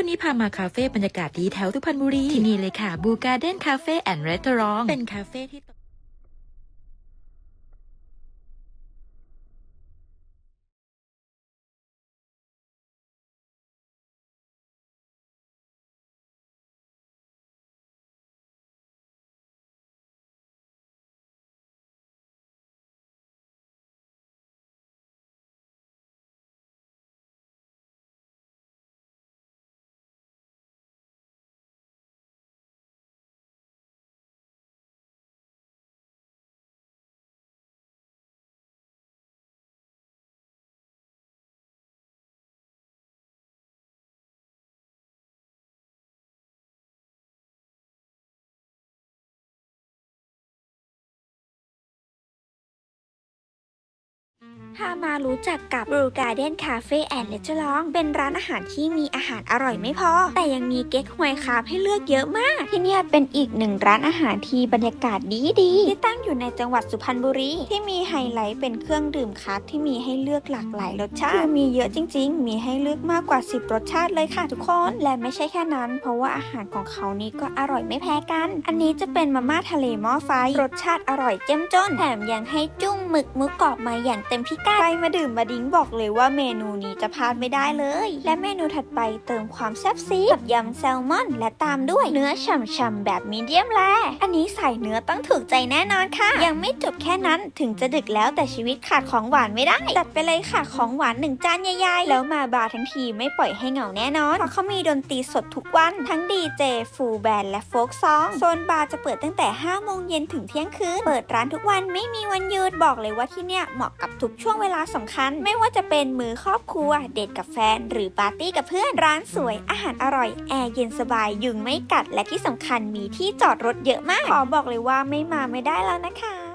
วันนี้พามาคาเฟ่บรรยากาศดีแถวสุพรรณบุรี ที่นี่เลยค่ะบูการ์เด้นคาเฟ่แอนด์รีสอร์ทเป็นคาเฟ่ที่ พามารู้จักกับ Blue Garden Cafe and Restaurant เป็นร้านอาหารที่มีอาหารอร่อยไม่พอ แต่ยังมีเก๊กฮวยคาร์ฟให้เลือกเยอะมาก ที่นี่เป็นอีกหนึ่งร้านอาหารที่บรรยากาศดีดีๆที่ตั้งอยู่ในจังหวัดสุพรรณบุรี ที่มีไฮไลท์เป็นเครื่องดื่มคาร์ฟที่มีให้เลือกหลากหลายรสชาติคือมีเยอะจริง ๆ มีให้เลือกมากกว่า 10 รสชาติเลยค่ะทุกคน และไม่ใช่แค่นั้น เพราะว่าอาหารของเขานี่ก็อร่อยไม่แพ้กัน อันนี้จะเป็นมาม่าทะเลหม้อไฟรสชาติอร่อยเจ้มจนแถมยังให้จุ้งหมึกหมุกกรอบมาอย่างเต็มพิกัดใครมาดื่มมาดิ้งบอกเลยว่าเมนูนี้จะพลาดไม่ได้เลย และเมนูถัดไปเติมความแซ่บซีกับยำแซลมอน และตามด้วยเนื้อฉ่ำๆแบบมีเดียมแลอันนี้ใส่เนื้อต้องถูกใจแน่นอนค่ะ ยังไม่จบแค่นั้นถึงจะดึกแล้วแต่ชีวิตขาดของหวานไม่ได้จัดไปเลยค่ะของหวานหนึ่งจานใหญ่ๆแล้วมาบาร์ทั้งทีไม่ปล่อยให้เหงาแน่นอนเพราะเขามีดนตรีสดทุกวันทั้งดีเจฟูลแบนด์และโฟกซองโซนบาร์จะเปิดตั้งแต่5โมงเย็นถึงเที่ยงคืนเปิดร้านทุกวันไม่มีวันหยุดบอกเลยว่าที่เนี่ยเหมาะกับทุกช่วงเวลาสำคัญ ไม่ว่าจะเป็นมือครอบครัว เดทกับแฟน หรือปาร์ตี้กับเพื่อนร้านสวยอาหารอร่อยแอร์เย็นสบายยุงไม่กัดและที่สำคัญมีที่จอดรถเยอะมาก ขอบอกเลยว่าไม่มาไม่ได้แล้วนะคะ